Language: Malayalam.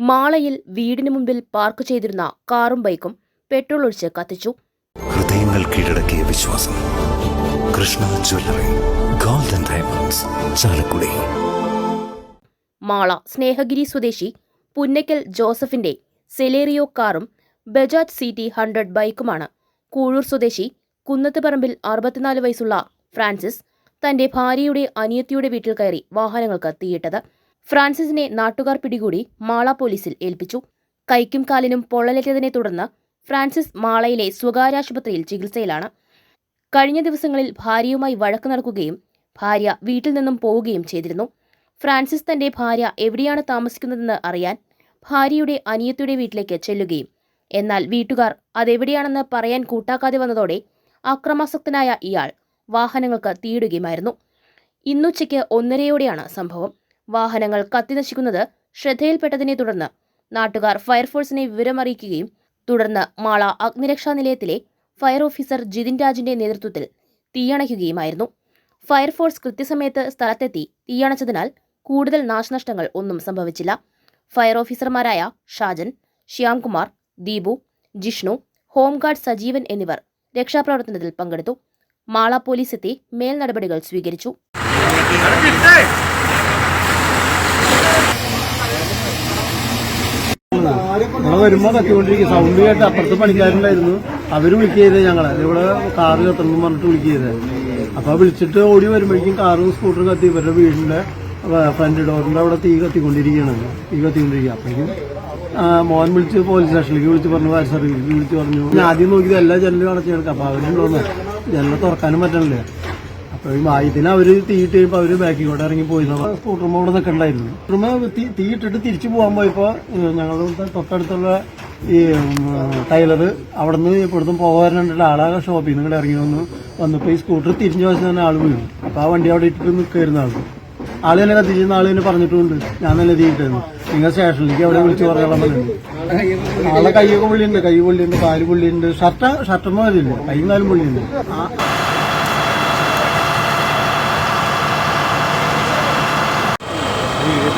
മാളയിൽ വീടിന് മുമ്പിൽ പാർക്ക് ചെയ്തിരുന്ന കാറും ബൈക്കും പെട്രോൾ ഒഴിച്ച് കത്തിച്ചു. ഹൃദയങ്ങൾ കീഴടക്കിയ വിശ്വാസം. Krishna jewellery golden diamonds Chalakudy. Mala Snehagiri സ്വദേശി പുന്നയ്ക്കൽ ജോസഫിന്റെ സെലേറിയോ കാറും ബജാജ് സി ടി ഹൺഡ്രഡ് ബൈക്കുമാണ്. കൂഴൂർ സ്വദേശി കുന്നത്തുപറമ്പിൽ അറുപത്തിനാല് വയസ്സുള്ള ഫ്രാൻസിസ് തന്റെ ഭാര്യയുടെ അനിയത്തിയുടെ വീട്ടിൽ കയറി വാഹനങ്ങൾക്ക് തീയിട്ടത്. ഫ്രാൻസിസിനെ നാട്ടുകാർ പിടികൂടി മാള പോലീസിൽ ഏൽപ്പിച്ചു. കൈക്കും കാലിനും പൊള്ളലേറ്റതിനെ തുടർന്ന് ഫ്രാൻസിസ് മാളയിലെ സ്വകാര്യ ആശുപത്രിയിൽ ചികിത്സയിലാണ്. കഴിഞ്ഞ ദിവസങ്ങളിൽ ഭാര്യയുമായി വഴക്ക് നടക്കുകയും ഭാര്യ വീട്ടിൽ നിന്നും പോവുകയും ചെയ്തിരുന്നു. ഫ്രാൻസിസ് തന്റെ ഭാര്യ എവിടെയാണ് താമസിക്കുന്നതെന്ന് അറിയാൻ ഭാര്യയുടെ അനിയത്തിയുടെ വീട്ടിലേക്ക് ചെല്ലുകയും എന്നാൽ വീട്ടുകാർ അതെവിടെയാണെന്ന് പറയാൻ കൂട്ടാക്കാതെ വന്നതോടെ അക്രമാസക്തനായ ഇയാൾ വാഹനങ്ങൾക്ക് തീയിടുകയുമായിരുന്നു. ഇന്നുച്ചയ്ക്ക് ഒന്നരയോടെയാണ് സംഭവം. വാഹനങ്ങൾ കത്തിനശിക്കുന്നത് ശ്രദ്ധയിൽപ്പെട്ടതിനെ തുടർന്ന് നാട്ടുകാർ ഫയർഫോഴ്സിനെ വിവരമറിയിക്കുകയും തുടർന്ന് മാള അഗ്നിരക്ഷാ നിലയത്തിലെ ഫയർ ഓഫീസർ ജിതിൻ രാജിന്റെ നേതൃത്വത്തിൽ തീയണയ്ക്കുകയുമായിരുന്നു. ഫയർഫോഴ്സ് കൃത്യസമയത്ത് സ്ഥലത്തെത്തി തീയണച്ചതിനാൽ കൂടുതൽ നാശനഷ്ടങ്ങൾ ഒന്നും സംഭവിച്ചില്ല. ഫയർ ഓഫീസർമാരായ ഷാജൻ ശ്യാംകുമാർ ദീപു ജിഷ്ണു ഹോംഗാർഡ് സജീവൻ എന്നിവർ രക്ഷാപ്രവർത്തനത്തിൽ പങ്കെടുത്തു. മാള പോലീസ് എത്തി മേൽ നടപടികൾ സ്വീകരിച്ചു നമ്മൾ വരുമ്പോ കത്തിക്കൊണ്ടിരിക്കും സൗണ്ട് കേട്ട് അപ്പുറത്ത് പണിക്കാരുണ്ടായിരുന്നു. അവർ വിളിക്കരുത് ഞങ്ങളെ. ഇവിടെ കാറ് കത്തണം പറഞ്ഞിട്ട് വിളിക്കരുത് അപ്പോൾ വിളിച്ചിട്ട് ഓടി വരുമ്പോഴേക്കും കാറും സ്കൂട്ടറും കത്തി ഇവരുടെ വീടിന്റെ ഫ്രണ്ട് ഡോറിന്റെ അവിടെ തീ കത്തിക്കൊണ്ടിരിക്കുകയാണ്. തീ കത്തിക്കൊണ്ടിരിക്കുക. അപ്പോഴേക്കും മോൻ വിളിച്ച് പോലീസ് സ്റ്റേഷനിലേക്ക് വിളിച്ച് പറഞ്ഞു ഫയർ സർവീസിലേക്ക് വിളിച്ച് പറഞ്ഞു. ഞാൻ ആദ്യം നോക്കിയത് എല്ലാ ജനലും അടച്ചു കിടക്കാം അപ്പൊ അവരുണ്ടോന്ന് ജനൽ തുറക്കാനും പറ്റണില്ലേ. ആയുധത്തിന് അവർ തീയിട്ട് കഴിയുമ്പോ അവർ ബാക്കിലോട്ട് ഇറങ്ങി പോയി. സ്കൂട്ടർമ ഇവിടെ നിൽക്കണ്ടായിരുന്നു സ്കൂട്ടർമ തീയിട്ടിട്ട് തിരിച്ചു പോകാൻ പോയപ്പോ ഞങ്ങളുടെ തൊട്ടടുത്തുള്ള ഈ ടൈലർ അവിടെ നിന്ന് ഇപ്പോഴത്തും പോകാറുണ്ട് ആളാകെ ഷോപ്പിൽ നിന്ന് ഇവിടെ ഇറങ്ങി വന്നു. വന്നപ്പോ ഈ സ്കൂട്ടർ തിരിഞ്ഞു വെച്ച് തന്നെ ആൾ വീണു. അപ്പൊ ആ വണ്ടി അവിടെ ഇട്ടിട്ട് നിൽക്കായിരുന്നു ആൾ. ആൾ തന്നെ കത്തിച്ചിരുന്ന ആൾ തന്നെ പറഞ്ഞിട്ടുണ്ട്. ഞാൻ തന്നെ തീയിട്ടായിരുന്നു നിങ്ങൾ സ്റ്റേഷനിലേക്ക് അവിടെ വിളിച്ച് പറയാൻ പറഞ്ഞു ആളെ കൈയൊക്കെ പുള്ളിയുണ്ട് കൈ പുള്ളിയുണ്ട് കാൽ പുള്ളിയുണ്ട് ഷർട്ട് ഷർട്ടൊന്നും അതില്ല കൈയും കാലും പുള്ളിയുണ്ട്